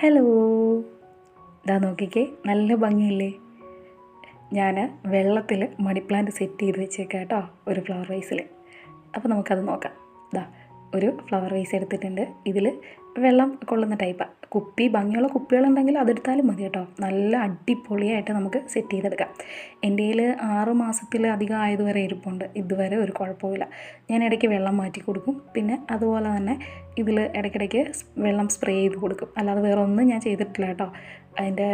Hello. ഇതാ നോക്കിക്കേ നല്ല ഭംഗിയില്ലേ? ഞാൻ വെള്ളത്തിൽ മണി പ്ലാന്റ് സെറ്റ് ചെയ്ത് വെച്ചേക്കാം കേട്ടോ ഒരു ഫ്ലവർ വൈസിൽ അപ്പോൾ നമുക്കത് നോക്കാം. ഇതാ ഒരു ഫ്ലവർ വൈസ് എടുത്തിട്ടുണ്ട്. ഇതിൽ വെള്ളം കൊള്ളുന്ന ടൈപ്പാണ് കുപ്പി ഭംഗിയുള്ള കുപ്പികളുണ്ടെങ്കിൽ അതെടുത്താലും മതി കേട്ടോ. നല്ല അടിപൊളിയായിട്ട് നമുക്ക് സെറ്റ് ചെയ്തെടുക്കാം. എന്റെ കയ്യിൽ ആറ് മാസത്തിലധികം ആയതുവരെ ഇരിപ്പുണ്ട്. ഇതുവരെ ഒരു കുഴപ്പമില്ല ഞാൻ ഇടയ്ക്ക് വെള്ളം മാറ്റി കൊടുക്കും. പിന്നെ അതുപോലെ തന്നെ ഇതിൽ ഇടയ്ക്കിടയ്ക്ക് വെള്ളം സ്പ്രേ ചെയ്ത് കൊടുക്കും. അല്ലാതെ വേറെ ഒന്നും ഞാൻ ചെയ്തിട്ടില്ല കേട്ടോ. അതിന്റെ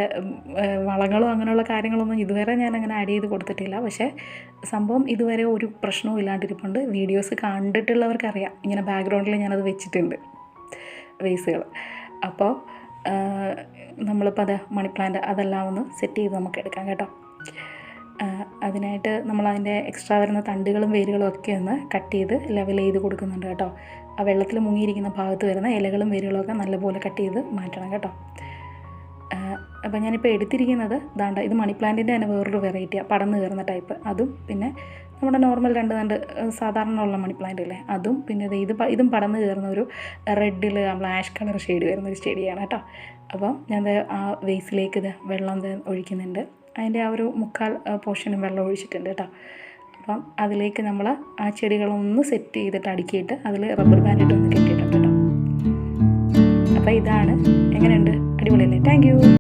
വളങ്ങളും അങ്ങനെയുള്ള കാര്യങ്ങളൊന്നും ഇതുവരെ ഞാൻ അങ്ങനെ ആഡ് ചെയ്ത് കൊടുത്തിട്ടില്ല. പക്ഷേ സംഭവം ഇതുവരെ ഒരു പ്രശ്നവും ഇല്ലാണ്ടിരിപ്പുണ്ട്. വീഡിയോസ് കണ്ടിട്ടുള്ളവർക്കറിയാം. ഇങ്ങനെ ബാക്ക്ഗ്രൗണ്ടിൽ ഞാനത് വെച്ചിട്ടുണ്ട്. വേസുകൾ അപ്പോൾ നമ്മളിപ്പോൾ അത് മണി പ്ലാന്റ് അതെല്ലാം ഒന്ന് സെറ്റ് ചെയ്ത് നമുക്ക് എടുക്കാം കേട്ടോ. അതിനായിട്ട് നമ്മൾ അതിന്റെ എക്സ്ട്രാ വരുന്ന തണ്ടുകളും വേരുകളും ഒക്കെ ഒന്ന് കട്ട് ചെയ്ത് ലെവൽ ചെയ്ത് കൊടുക്കുന്നുണ്ട് കേട്ടോ. ആ വെള്ളത്തിൽ മുങ്ങിയിരിക്കുന്ന ഭാഗത്ത് വരുന്ന ഇലകളും വേരുകളും ഒക്കെ നല്ലപോലെ കട്ട് ചെയ്ത് മാറ്റണം കേട്ടോ. അപ്പോൾ ഞാനിപ്പോൾ എടുത്തിരിക്കുന്നത് ദാണ്ട ഇത് മണി പ്ലാന്റിന്റെ തന്നെ വേറൊരു വെറൈറ്റിയാണ് പടന്ന് കയറുന്ന ടൈപ്പ് അതും പിന്നെ നമ്മുടെ നോർമൽ രണ്ട് രണ്ട് സാധാരണ ഉള്ള മണി പ്ലാന്റ് ഇല്ലേ അതും പിന്നെ ഇത് ഇതും പടന്ന് കയറുന്ന ഒരു റെഡിൽ നമ്മൾ ആഷ് കളർ ഷെയ്ഡ് വരുന്ന ഒരു ചെടിയാണ് കേട്ടോ. അപ്പോൾ ഞാൻ ആ വേസിലേക്ക് ഇത് വെള്ളം ഒഴിക്കുന്നുണ്ട്. അതിന്റെ ആ ഒരു മുക്കാൽ പോർഷനും വെള്ളം ഒഴിച്ചിട്ടുണ്ട് കേട്ടോ. അപ്പം അതിലേക്ക് നമ്മൾ ആ ചെടികളൊന്ന് സെറ്റ് ചെയ്തിട്ട് അടുക്കിയിട്ട് അതിൽ റബ്ബർ ബാൻഡ് ഇട്ട് ഒന്ന് കെട്ടിയിട്ടുണ്ട് കേട്ടോ. അപ്പോൾ ഇതാണ്. എങ്ങനെയുണ്ട്? അടിപൊളിയല്ലേ? താങ്ക്